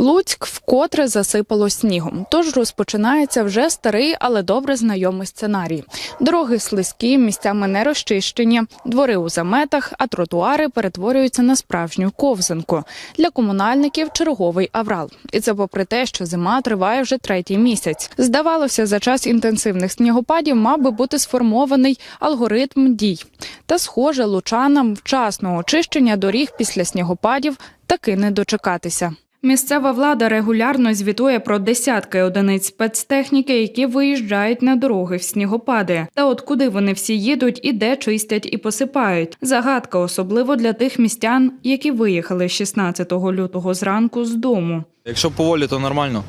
Луцьк вкотре засипало снігом, тож розпочинається вже старий, але добре знайомий сценарій. Дороги слизькі, місцями не розчищені, двори у заметах, а тротуари перетворюються на справжню ковзанку. Для комунальників черговий аврал. І це попри те, що зима триває вже третій місяць. Здавалося, за час інтенсивних снігопадів мав би бути сформований алгоритм дій. Та, схоже, лучанам вчасного очищення доріг після снігопадів таки не дочекатися. Місцева влада регулярно звітує про десятки одиниць спецтехніки, які виїжджають на дороги в снігопади. Та от куди вони всі їдуть і де чистять і посипають. Загадка особливо для тих містян, які виїхали 16 лютого зранку з дому. Якщо поволі, то нормально.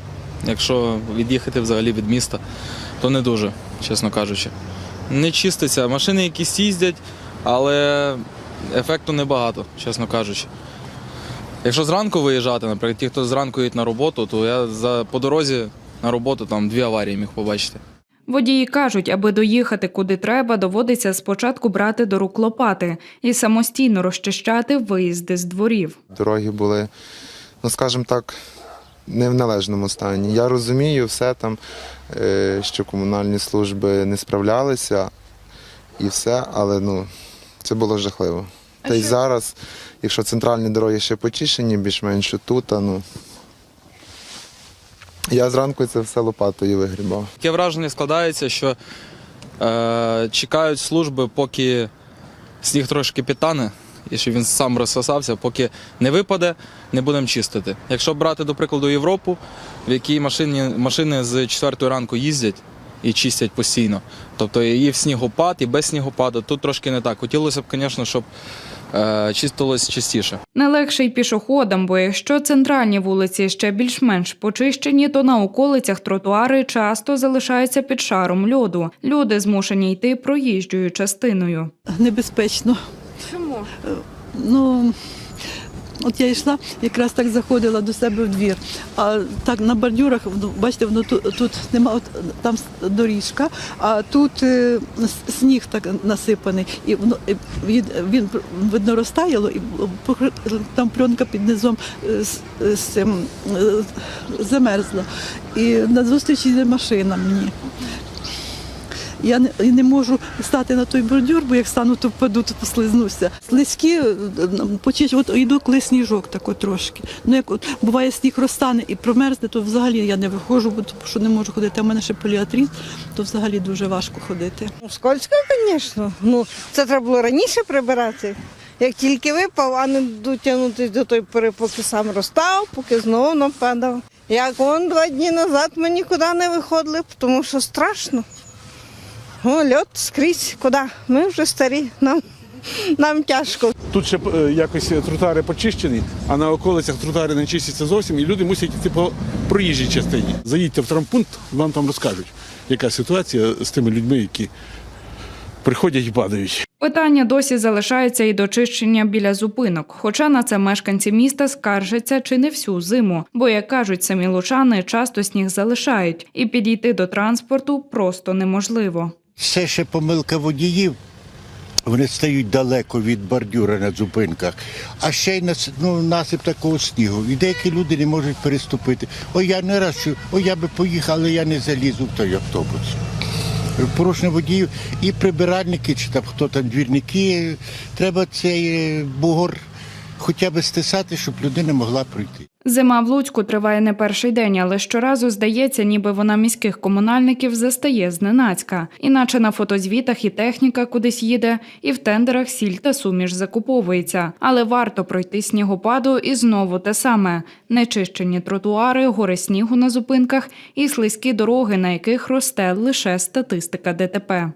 Якщо від'їхати взагалі від міста, то не дуже, чесно кажучи. Не чиститься. Машини якісь їздять, але ефекту небагато, чесно кажучи. Якщо зранку виїжджати, наприклад, ті, хто зранку їдуть на роботу, то я за, по дорозі на роботу там дві аварії міг побачити. Водії кажуть, аби доїхати куди треба, доводиться спочатку брати до рук лопати і самостійно розчищати виїзди з дворів. Дороги були, ну скажімо так, не в належному стані. Я розумію все там, е, що комунальні служби не справлялися і все, але ну, це було жахливо. Та й зараз, якщо центральні дороги ще почищені, більш-менш тут, а ну. Я зранку це все лопатою вигрібав. Таке враження складається, що е, чекають служби, поки сніг трошки підтане, і щоб він сам розсосався, поки не випаде, не будемо чистити. Якщо брати, до прикладу, Європу, в якій машині, машини з 4 ранку їздять і чистять постійно. Тобто і в снігопад, і без снігопаду. Тут трошки не так. Хотілося б, звісно, щоб е, чистилось частіше. Не легше й пішоходам, бо якщо центральні вулиці ще більш-менш почищені, то на околицях тротуари часто залишаються під шаром льоду. Люди змушені йти проїжджою частиною. небезпечно. Чому? Ну, от я йшла, якраз так заходила до себе в двір. А так на бордюрах, ну, бачите, воно тут, тут нема, от, там доріжка, а тут е, сніг так насипаний. І воно і він, він видно розтаяло, і там пленка під низом е, з, з цим е, замерзла. І назустріч йде машина мені. Я не, я не можу стати на той бордюр, бо як стану, то впаду, то послизнуся. Слизькі е, почить, от йду, коли сніжок тако трошки. Ну як от буває сніг розтане і промерзне, то взагалі я не виходжу, бо тому що не можу ходити. А в мене ще поліатріт, то взагалі дуже важко ходити. Ну, Скользко, звісно. Ну, це треба було раніше прибирати. Як тільки випав, а не дотягнутися до той пори, поки сам розстав, поки знову нападав. Як он два дні назад ми нікуди не виходили, тому що страшно. О, льот скрізь, куди? Ми вже старі, нам, нам тяжко. Тут ще е, якось тротуари почищені, а на околицях тротуари не чистяться зовсім, і люди мусять йти по проїжджій частині. Заїдьте в травмпункт, вам там розкажуть, яка ситуація з тими людьми, які приходять і падають. Питання досі залишається і до чищення біля зупинок. Хоча на це мешканці міста скаржаться чи не всю зиму, бо, як кажуть самі лучани, часто сніг залишають, і підійти до транспорту просто неможливо. Все ще помилка водіїв. Вони стають далеко від бордюра на зупинках, а ще й ну, насип такого снігу. І деякі люди не можуть переступити. Ой, я не раз чую, ой, я би поїхав, але я не залізу в той автобус. Порушення водіїв і прибиральники, чи там хто там двірники, треба цей е, бугор хоча б стисати, щоб людина могла пройти. Зима в Луцьку триває не перший день, але щоразу здається, ніби вона міських комунальників застає зненацька. Іначе на фотозвітах і техніка кудись їде, і в тендерах сіль та суміш закуповується. Але варто пройти снігопаду і знову те саме: нечищені тротуари, гори снігу на зупинках і слизькі дороги, на яких росте лише статистика ДТП.